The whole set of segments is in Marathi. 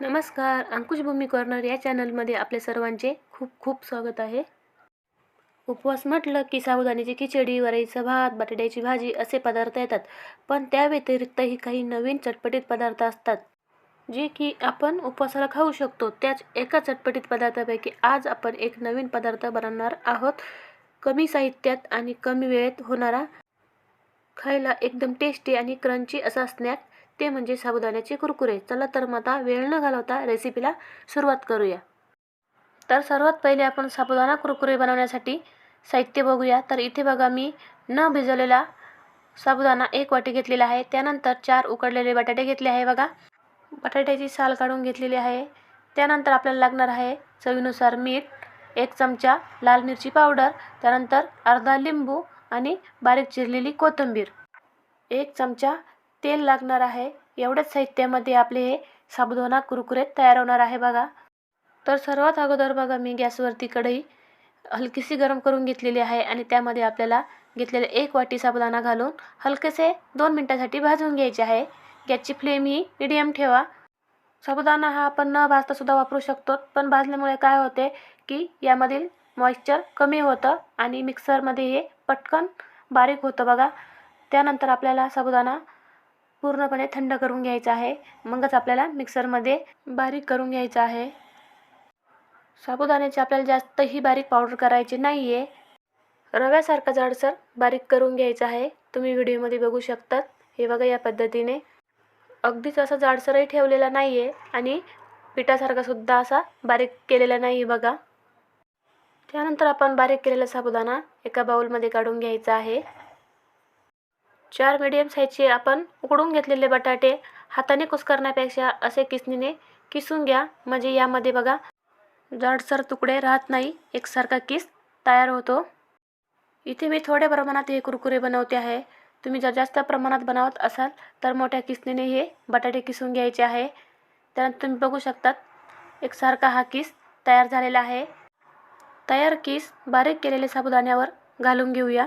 नमस्कार अंकुश भूमी कॉर्नर या चॅनलमध्ये आपल्या सर्वांचे खूप खूप स्वागत आहे. उपवास म्हटलं की साबुदाण्याची खिचडी वरईचा भात बटाट्याची भाजी असे पदार्थ येतात पण त्या व्यतिरिक्तही काही नवीन चटपटीत पदार्थ असतात. जे की आपण उपवासाला खाऊ शकतो त्याच एका चटपटीत पदार्थापैकी आज आपण एक नवीन पदार्थ बनवणार आहोत. कमी साहित्यात आणि कमी वेळेत होणारा खायला एकदम टेस्टी आणि क्रंची असा स्नॅक ते म्हणजे साबुदाण्याचे कुरकुरे. चला तर मग आता वेळ न घालवता रेसिपीला सुरुवात करूया. तर सर्वात पहिले आपण साबुदाणा कुरकुरे बनवण्यासाठी साहित्य बघूया. तर इथे बघा मी न भिजवलेला साबुदाणा एक वाटी घेतलेला आहे. त्यानंतर चार उकडलेले बटाटे घेतले आहे बघा. बटाट्याची साल काढून घेतलेली आहे. त्यानंतर आपल्याला लागणार आहे चवीनुसार मीठ एक चमचा लाल मिरची पावडर त्यानंतर अर्धा लिंबू आणि बारीक चिरलेली कोथिंबीर एक चमचा तेल लागणार आहे. एवढ्याच साहित्यामध्ये आपले हे साबुदाणा कुरकुरे तयार होणार आहे बघा. तर सर्वात अगोदर बघा मी गॅसवरती कढई हलकीशी गरम करून घेतलेली आहे आणि त्यामध्ये आपल्याला घेतलेले एक वाटी साबुदाणा घालून हलकेसे दोन मिनटासाठी भाजून घ्यायचे आहे. गॅसची फ्लेम ही मिडियम ठेवा. साबुदाणा हा आपण न भाजतासुद्धा वापरू शकतो पण भाजल्यामुळे काय होते की यामधील मॉइश्चर कमी होतं आणि मिक्सरमध्ये हे पटकन बारीक होतं बघा. त्यानंतर आपल्याला साबुदाणा पूर्णपणे थंड करून घ्यायचं आहे. मगच आपल्याला मिक्सरमध्ये बारीक करून घ्यायचं आहे. साबुदाण्याची आपल्याला जास्तही बारीक पावडर करायची नाही आहे रव्यासारखा जाडसर बारीक करून घ्यायचं आहे. तुम्ही व्हिडिओमध्ये बघू शकतात. हे बघा या पद्धतीने. अगदीच असा जाडसरही ठेवलेला नाही आहे आणि पिठासारखासुद्धा असा बारीक केलेला नाही आहे बघा. त्यानंतर आपण बारीक केलेला साबुदाणा एका बाउलमध्ये काढून घ्यायचा आहे. चार मीडियम साईजचे आपण उकडून घेतलेले बटाटे हाताने कुस्करण्यापेक्षा असे किसणीने किसून घ्या. म्हणजे यामध्ये बघा जाडसर तुकडे राहत नाही. एकसारखा किस तयार होतो. इथे मी थोड्या प्रमाणात हे कुरकुरे बनवते आहे. तुम्ही जर जास्त प्रमाणात बनवत असाल तर मोठ्या किसणीने हे बटाटे किसून घ्यायचे आहे. त्यानंतर तुम्ही बघू शकतात एकसारखा हा किस तयार झालेला आहे. तयार किस बारीक केलेले साबुदाण्यावर घालून घेऊया.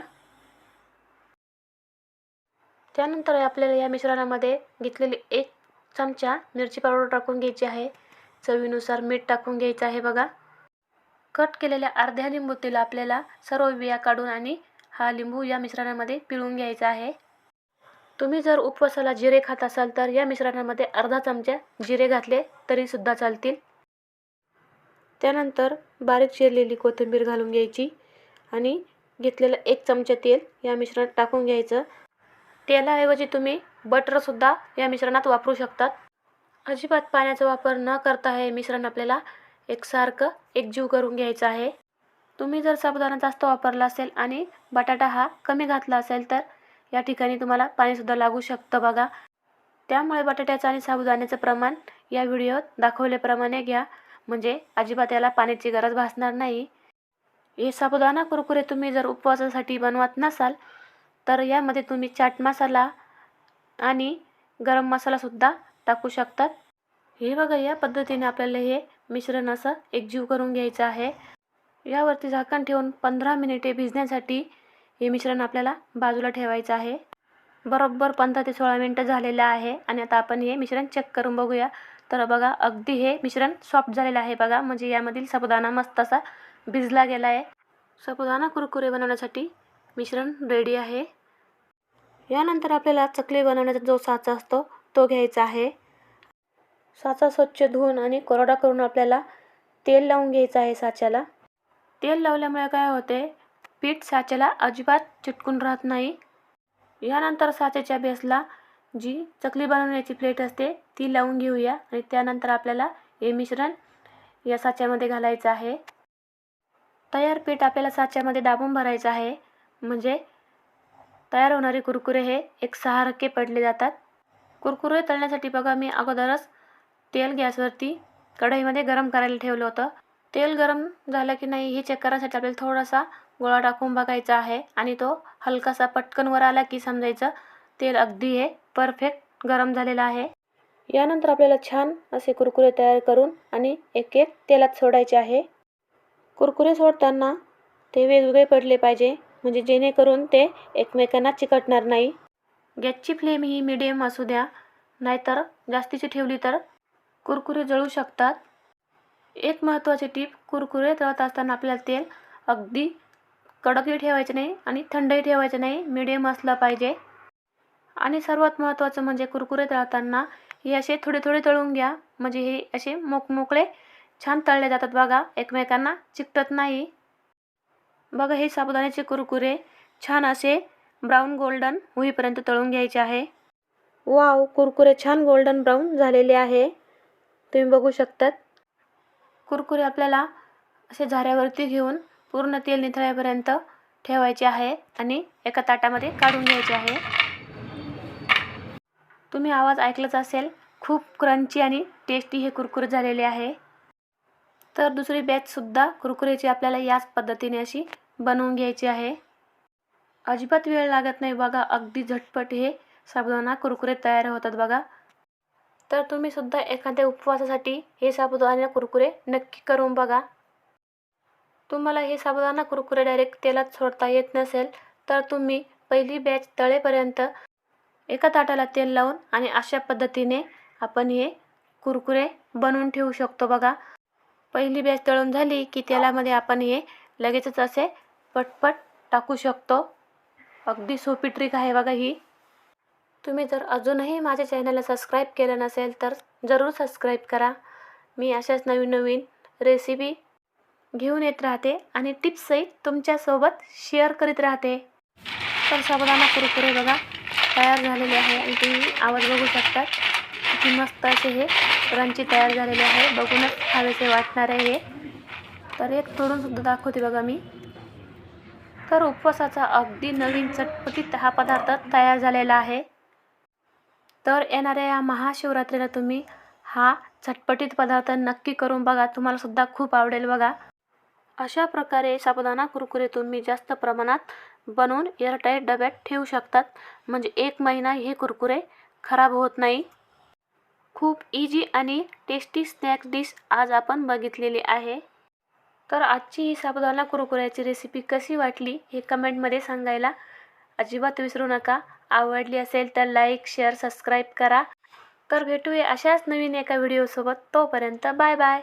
त्यानंतर आपल्याला या मिश्रणामध्ये घेतलेली एक चमचा मिरची पावडर टाकून घ्यायची आहे. चवीनुसार मीठ टाकून घ्यायचं आहे बघा. कट केलेल्या अर्ध्या लिंबूतील आपल्याला सर्व बिया काढून आणि हा लिंबू या मिश्रणामध्ये पिळून घ्यायचा आहे. तुम्ही जर उपवासाला जिरे खात असाल तर या मिश्रणामध्ये अर्धा चमचा जिरे घातले तरीसुद्धा चालतील. त्यानंतर बारीक चिरलेली कोथिंबीर घालून घ्यायची आणि घेतलेलं एक चमचा तेल या मिश्रणात टाकून घ्यायचं. तेलाऐवजी तुम्ही बटरसुद्धा या मिश्रणात वापरू शकतात. अजिबात पाण्याचा वापर न करता हे मिश्रण आपल्याला एकसारखं एकजीव करून घ्यायचं आहे. तुम्ही जर साबुदाणा जास्त वापरला असेल आणि बटाटा हा कमी घातला असेल तर या ठिकाणी तुम्हाला पाणीसुद्धा लागू शकतं बघा. त्यामुळे बटाट्याचं आणि साबुदाण्याचं प्रमाण या व्हिडिओत दाखवल्याप्रमाणे घ्या. म्हणजे अजिबात याला पाण्याची गरज भासणार नाही. हे साबुदाणा कुरकुरे तुम्ही जर उपवासासाठी बनवत नसाल तर यामध्ये तुम्ही चाट मसाला आणि गरम मसालासुद्धा टाकू शकतात. हे बघा या पद्धतीने आपल्याला हे मिश्रण असं एकजीव करून घ्यायचं आहे. यावरती झाकण ठेवून पंधरा मिनिटे भिजण्यासाठी हे मिश्रण आपल्याला बाजूला ठेवायचं आहे. बरोबर पंधरा ते सोळा मिनटं झालेलं आहे आणि आता आपण हे मिश्रण चेक करून बघूया. तर बघा अगदी हे मिश्रण सॉफ्ट झालेलं आहे बघा. म्हणजे यामधील साबुदाणा मस्त असा भिजला गेला आहे. साबुदाणा कुरकुरे बनवण्यासाठी मिश्रण रेडी आहे. यानंतर आपल्याला चकली बनवण्याचा जो साचा असतो तो घ्यायचा आहे. साचा स्वच्छ धुवून आणि कोरडा करून आपल्याला तेल लावून घ्यायचं आहे साच्याला. तेल लावल्यामुळे काय होते? पीठ साच्याला अजिबात चिटकून राहत नाही. यानंतर साच्याच्या बेसला जी चकली बनवण्याची प्लेट असते ती लावून घेऊया आणि त्यानंतर आपल्याला हे मिश्रण या साच्यामध्ये घालायचं आहे. तयार पीठ आपल्याला साच्यामध्ये दाबून भरायचं आहे. म्हणजे तयार होणारे कुरकुरे हे एक सहारखे पडले जातात. कुरकुरे तळण्यासाठी बघा मी अगोदरच तेल गॅसवरती कढईमध्ये गरम करायला ठेवलं होतं. तेल गरम झालं की नाही हे चेक करायसाठी आपल्याला थोडासा गोळा टाकून बघायचा आहे. आणि तो हलकासा पटकन वर आला की समजायचं तेल अगदी हे परफेक्ट गरम झालेलं आहे. यानंतर आपल्याला छान असे कुरकुरे तयार करून आणि एक एक तेलात सोडायचे आहे. कुरकुरे सोडताना ते वेगवेगळे पडले पाहिजे. म्हणजे जेणेकरून ते एकमेकांना चिकटणार नाही. गॅसची फ्लेम ही मिडियम असू द्या नाहीतर जास्तीची ठेवली तर कुरकुरे जळू शकतात. एक महत्त्वाची टीप कुरकुरे तळत असताना आपल्याला तेल अगदी कडकही ठेवायचे नाही आणि थंडही ठेवायचे नाही मिडियम असलं पाहिजे. आणि सर्वात महत्त्वाचं म्हणजे कुरकुरे तळताना हे असे थोडे थोडे तळून घ्या म्हणजे हे असे मोकमोकळे छान तळले जातात बघा एकमेकांना चिकटत नाही. बघा हे साबुदाण्याचे कुरकुरे छान असे ब्राऊन गोल्डन होईपर्यंत तळून घ्यायचे आहे. वाव कुरकुरे छान गोल्डन ब्राऊन झालेले आहे. तुम्ही बघू शकतात. कुरकुरे आपल्याला असे झाऱ्यावरती घेऊन पूर्ण तेल निथळेपर्यंत ठेवायचे आहे आणि एका ताटामध्ये काढून घ्यायचे आहे. तुम्ही आवाज ऐकलाच असेल खूप क्रंची आणि टेस्टी हे कुरकुरे झालेले आहे. तर दुसरी बॅचसुद्धा कुरकुरेची आपल्याला याच पद्धतीने अशी बनवून घ्यायची आहे. अजिबात वेळ लागत नाही बघा. अगदी झटपट हे साबुदाणा कुरकुरे तयार होतात बघा. तर तुम्ही सुद्धा एखाद्या उपवासासाठी हे साबुदाणा कुरकुरे नक्की करून बघा. तुम्हाला हे साबुदाणा कुरकुरे डायरेक्ट तेलात सोडता येत नसेल तर तुम्ही पहिली बॅच तळेपर्यंत एका ताटाला तेल लावून आणि अशा पद्धतीने आपण हे कुरकुरे बनवून ठेवू शकतो बघा. पहिली बॅच तळून झाली की तेलामध्ये आपण हे लगेचच असे पटपट टाकू शकतो. अगदी सोपी ट्रिक आहे बघा ही. तुम्ही जर अजूनही माझ्या चॅनलला सबस्क्राईब केलं नसेल तर जरूर सबस्क्राईब करा. मी अशाच नवीन नवीन रेसिपी घेऊन येत राहते आणि टिप्सही तुमच्यासोबत शेअर करीत राहते. तर साबुदाणा कुरकुरे बघा तयार झालेले आहे आणि तुम्ही आवाज बघू शकतात किती मस्त असे हे क्रंची तयार झालेले आहे. बघूनच खावेसे वाटणार आहे हे. तर एक तोडूनसुद्धा दाखवते बघा मी. तर उपवासाचा अगदी नवीन चटपटीत हा पदार्थ तयार झालेला आहे. तर येणाऱ्या या महाशिवरात्रीला तुम्ही हा चटपटीत पदार्थ नक्की करून बघा. तुम्हालासुद्धा खूप आवडेल बघा. अशा प्रकारे साबुदाणा कुरकुरे तुम्ही जास्त प्रमाणात बनवून एअरटाईट डब्यात ठेवू शकतात. म्हणजे एक महिना हे कुरकुरे खराब होत नाही. खूप इजी आणि टेस्टी स्नॅक्स डिश आज आपण बघितलेली आहे. तर आजची ही साबुदाणा कुरकुऱ्याची रेसिपी कशी वाटली हे कमेंटमध्ये सांगायला अजिबात विसरू नका. आवडली असेल तर लाईक शेअर सबस्क्राईब करा. तर भेटूया अशाच नवीन एका व्हिडिओसोबत तोपर्यंत बाय बाय